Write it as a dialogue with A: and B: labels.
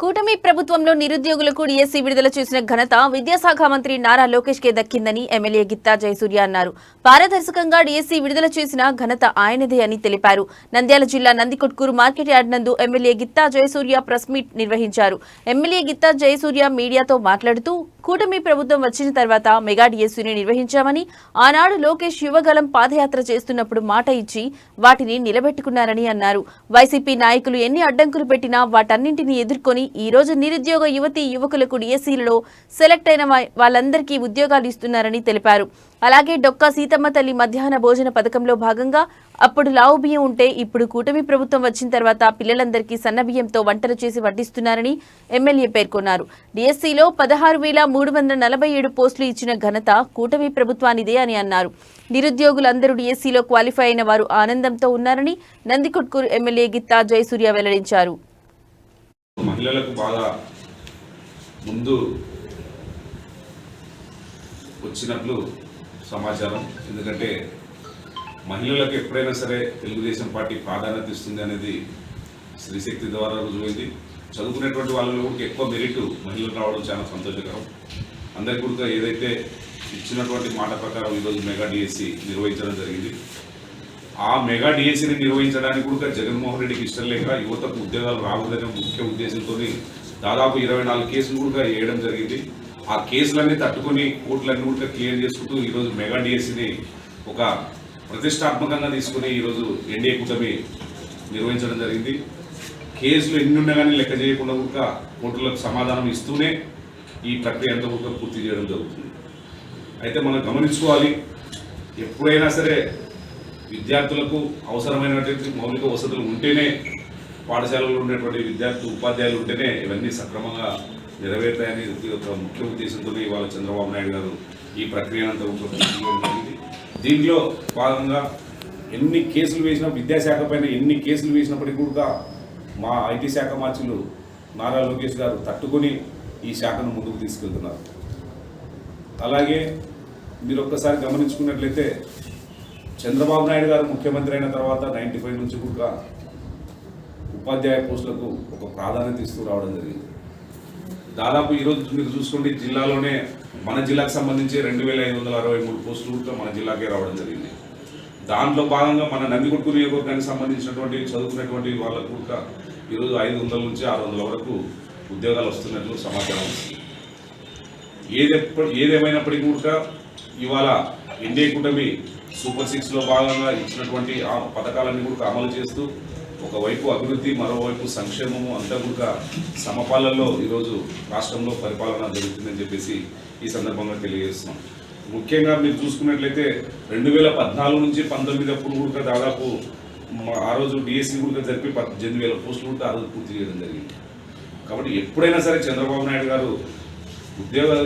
A: కూటమి ప్రభుత్వంలో నిరుద్యోగులకు డిఎస్సీ విడుదల చేసిన ఘనత విద్యాశాఖ మంత్రి నారా లోకేష్ కే దక్కిందని ఎమ్మెల్యే గిత్తా జయసూర్య అన్నారు. పారదర్శకంగా డిఎస్సీ విడుదల చేసిన ఘనత ఆయనదే అని తెలిపారు. నంద్యాల జిల్లా నందికొట్కూరు మార్కెట్ యార్డ్ నందు MLA Gitta Jayasurya press meet నిర్వహించారు. ఎమ్మెల్యే గిత్తా జయసూర్య మీడియాతో మాట్లాడుతూ కూటమి ప్రభుత్వం వచ్చిన తర్వాత మెగా డిఎస్సీని నిర్వహించామని ఆనాడు లోకేష్ యువగలం పాదయాత్ర చేస్తున్నప్పుడు మాట ఇచ్చి వాటిని నిలబెట్టుకున్నారని అన్నారు. వైసీపీ నాయకులు ఎన్ని అడ్డంకులు పెట్టినా వాటన్నింటినీ ఎదుర్కొని ఈ రోజు నిరుద్యోగ యువతి యువకులకు డిఎస్సీలలో సెలెక్ట్ అయిన వాళ్ళందరికీ ఉద్యోగాలు ఇస్తున్నారని తెలిపారు. అలాగే డొక్కా సీతమ్మ తల్లి మధ్యాహ్న భోజన పథకంలో భాగంగా అప్పుడు లావు బియ్యం ఉంటే ఇప్పుడు కూటమి ప్రభుత్వం వచ్చిన తర్వాత పిల్లలందరికీ సన్నబియ్యంతో వంటలు చేసి వడ్డిస్తున్నారని ఎమ్మెల్యే పేర్కొన్నారు. డిఎస్సీలో పదహారు వేల మూడు వందల నలభై ఏడు పోస్టులు ఇచ్చిన ఘనత కూటమి ప్రభుత్వానిదే అని అన్నారు. నిరుద్యోగులందరూ డిఎస్సీలో క్వాలిఫై అయిన వారు ఆనందంతో ఉన్నారని నందికొట్కూరు ఎమ్మెల్యే గిత్తా జయసూర్య వెల్లడించారు.
B: మహిళలకు బాగా ముందు వచ్చినట్లు సమాచారం. ఎందుకంటే మహిళలకు ఎప్పుడైనా సరే తెలుగుదేశం పార్టీ ప్రాధాన్యత ఇస్తుంది అనేది స్త్రీశక్తి ద్వారా రుజువైంది. చదువుకునేటువంటి వాళ్ళలో కూడా ఎక్కువ మెరిట్ మహిళలు రావడం చాలా సంతోషకరం. అందరికీ కూడా ఏదైతే ఇచ్చినటువంటి మాట ప్రకారం ఈరోజు మెగా డిఎస్సి నిర్వహించడం జరిగింది. ఆ మెగా డిఎస్సిని నిర్వహించడానికి కూడా జగన్మోహన్ రెడ్డికి ఇష్టం లేక యువతకు ఉద్యోగాలు రావద్దనే ముఖ్య ఉద్దేశంతో దాదాపు ఇరవై నాలుగు కేసులు కూడా వేయడం జరిగింది. ఆ కేసులన్నీ తట్టుకొని కోర్టులన్నీ కూడా క్లియర్ చేసుకుంటూ ఈరోజు మెగా డిఎస్సిని ఒక ప్రతిష్టాత్మకంగా తీసుకుని ఈరోజు ఎన్డీఏ కూటమి నిర్వహించడం జరిగింది. కేసులు ఎన్ని ఉన్నా కానీ లెక్క చేయకుండా కూడా కోర్టులకు సమాధానం ఇస్తూనే ఈ ప్రక్రియ అంతా కూడా పూర్తి చేయడం జరుగుతుంది. అయితే మనం గమనించుకోవాలి ఎప్పుడైనా సరే విద్యార్థులకు అవసరమైనటువంటి మౌలిక వసతులు ఉంటేనే పాఠశాలలో ఉండేటువంటి విద్యార్థులు ఉపాధ్యాయులు ఉంటేనే ఇవన్నీ సక్రమంగా నెరవేరుతాయని ఒక ముఖ్య ఉద్దేశంతో ఇవాళ చంద్రబాబు నాయుడు గారు ఈ ప్రక్రియ అంతా జరిగింది. దీంట్లో భాగంగా ఎన్ని కేసులు వేసినా విద్యాశాఖ పైన ఎన్ని కేసులు వేసినప్పటికీ కూడా మా ఐటీ శాఖ మార్చులు నారా లోకేష్ గారు తట్టుకొని ఈ శాఖను ముందుకు తీసుకెళ్తున్నారు. అలాగే మీరు ఒక్కసారి గమనించుకున్నట్లయితే చంద్రబాబు నాయుడు గారు ముఖ్యమంత్రి అయిన తర్వాత నైంటీ ఫైవ్ నుంచి కూడా ఉపాధ్యాయ పోస్టులకు ఒక ప్రాధాన్యత ఇస్తూ రావడం జరిగింది. దాదాపు ఈరోజు మీరు చూసుకోండి జిల్లాలోనే మన జిల్లాకు సంబంధించి రెండు వేల ఐదు వందల అరవై మూడు పోస్టులు కూడా మన జిల్లాకే రావడం జరిగింది. దాంట్లో భాగంగా మన నందికొట్టు నియోజకవర్గానికి సంబంధించినటువంటి చదువుకున్నటువంటి వాళ్ళకు కూడా ఈరోజు ఐదు వందల నుంచి ఆరు వందల వరకు ఉద్యోగాలు వస్తున్నట్లు సమాచారం వస్తుంది. ఏదెప్ప ఏదేమైనప్పటికీ కూడా ఇవాళ ఎన్డీఏ కూటమి సూపర్ సిక్స్లో భాగంగా ఇచ్చినటువంటి ఆ పథకాలన్నీ కూడా అమలు చేస్తూ ఒకవైపు అభివృద్ధి మరోవైపు సంక్షేమము అంతా కూడా సమపాలల్లో ఈరోజు రాష్ట్రంలో పరిపాలన జరుగుతుందని చెప్పేసి ఈ సందర్భంగా తెలియజేస్తున్నాం. ముఖ్యంగా మీరు చూసుకున్నట్లయితే రెండు వేల పద్నాలుగు నుంచి పంతొమ్మిది అప్పుడు కూడా దాదాపు ఆ రోజు డిఎస్సి కూడా జరిపి పద్దెనిమిది వేల పోస్టులు కూడా ఆ రోజు పూర్తి చేయడం జరిగింది. కాబట్టి ఎప్పుడైనా సరే చంద్రబాబు నాయుడు గారు ఉద్యోగాలు